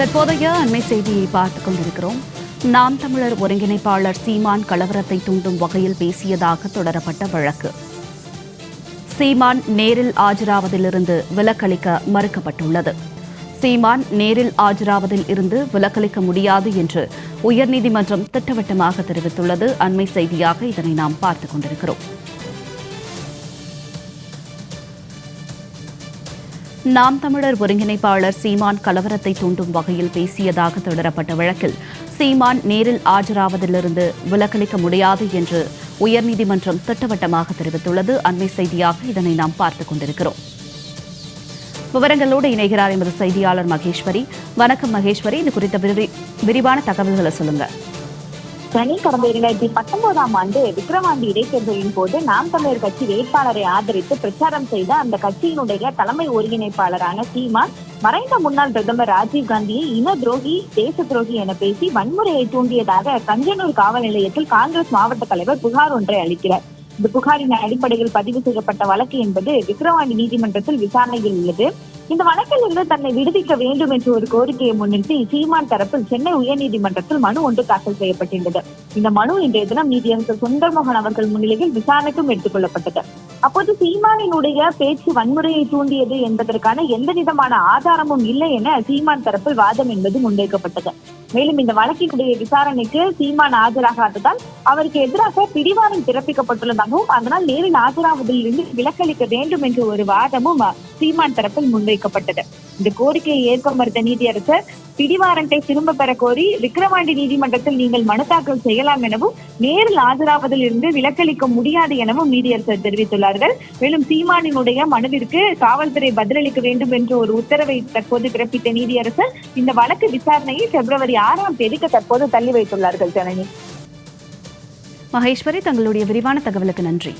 தற்போதைய அண்மை செய்தியை பார்த்துக் கொண்டிருக்கிறோம். நாம் தமிழர் ஒருங்கிணைப்பாளர் சீமான் கலவரத்தை தூண்டும் வகையில் பேசியதாக தொடரப்பட்ட வழக்கு. சீமான் நேரில் ஆஜராவதிலிருந்து விலக்களிக்க மறுக்கப்பட்டுள்ளது. சீமான் நேரில் ஆஜராவதில் இருந்து விலக்களிக்க முடியாது என்று உயர்நீதிமன்றம் திட்டவட்டமாக தெரிவித்துள்ளது. அண்மை செய்தியாக இதனை நாம் பார்த்துக் கொண்டிருக்கிறோம். நாம் தமிழர் ஒருங்கிணைப்பாளர் சீமான் கலவரத்தை தூண்டும் வகையில் பேசியதாக தொடரப்பட்ட வழக்கில் சீமான் நேரில் ஆஜராவதிலிருந்து விலக்களிக்க முடியாது என்று உயர்நீதிமன்றம் திட்டவட்டமாக தெரிவித்துள்ளது. அண்மை செய்தியாக இதனை நாம் பார்த்துக் கொண்டிருக்கிறோம். விவரங்களோடு இணைகிறார் எமது செய்தியாளர் மகேஸ்வரி. வணக்கம் மகேஸ்வரி. இது குறித்த விரி- விரிவான தகவல்களை சொல்லுங்க சனி கடந்த இரண்டாயிரத்தி பத்தொன்பதாம் ஆண்டு விக்கிரவாண்டி இடைத்தேர்தலின் போது நாம் தமிழர் கட்சி வேட்பாளரை ஆதரித்து பிரச்சாரம் செய்த அந்த கட்சியினுடைய தலைமை ஒருங்கிணைப்பாளரான சீமான் மறைந்த முன்னாள் பிரதமர் ராஜீவ் காந்தியை இன துரோகி தேச துரோகி என பேசி வன்முறையை தூண்டியதாக கஞ்சனூர் காவல் நிலையத்தில் காங்கிரஸ் மாவட்ட தலைவர் புகார் ஒன்றை அளிக்கிறார். இந்த புகாரின் அடிப்படையில் பதிவு செய்யப்பட்ட வழக்கு என்பது விக்கிரவாண்டி நீதிமன்றத்தில் விசாரணையில் உள்ளது. இந்த வழக்கில் இருந்து தன்னை விடுவிக்க வேண்டும் என்ற ஒரு கோரிக்கையை முன்னிட்டு சீமான் தரப்பில் சென்னை உயர்நீதிமன்றத்தில் மனு ஒன்று தாக்கல் செய்யப்பட்டிருந்தது. இந்த மனு இன்றைய தினம் நீதியரசர் சுந்தர்மோகன் அவர்கள் முன்னிலையில் விசாரணைக்கும் எடுத்துக் கொள்ளப்பட்டது. அப்போது சீமானினுடைய பேச்சு வன்முறையை தூண்டியது என்பதற்கான எந்த விதமான ஆதாரமும் இல்லை என சீமான் தரப்பில் வாதம் என்பது முன்வைக்கப்பட்டது. மேலும் இந்த வழக்கினுடைய விசாரணைக்கு சீமான் ஆஜராகாததால் அவருக்கு எதிராக பிடிவாரம் பிறப்பிக்கப்பட்டுள்ளதாகவும் அதனால் நேரில் ஆஜராவதில் இருந்து விலக்களிக்க வேண்டும் என்ற ஒரு வாதமும் சீமான் தரப்பில் முன்வைக்கப்பட்டது. இந்த கோரிக்கையை ஏற்க மறுத்த நீதியரசர் பிடிவாரண்டை திரும்ப பெற கோரி விக்கிரவாண்டி நீதிமன்றத்தில் நீங்கள் மனு தாக்கல் செய்யலாம் எனவும் நேரில் ஆஜராவதில் இருந்து விலக்களிக்க முடியாது எனவும் நீதியரசர் தெரிவித்துள்ளார்கள். மேலும் சீமானினுடைய மனுவிற்கு காவல்துறை பதிலளிக்க வேண்டும் என்ற ஒரு உத்தரவை தற்போது பிறப்பித்த நீதியரசர் இந்த வழக்கு விசாரணையை பிப்ரவரி ஆறாம் தேதிக்கு தற்போது தள்ளி வைத்துள்ளார்கள் ஜனனி. மகேஸ்வரி தங்களுடைய விரிவான தகவலுக்கு நன்றி.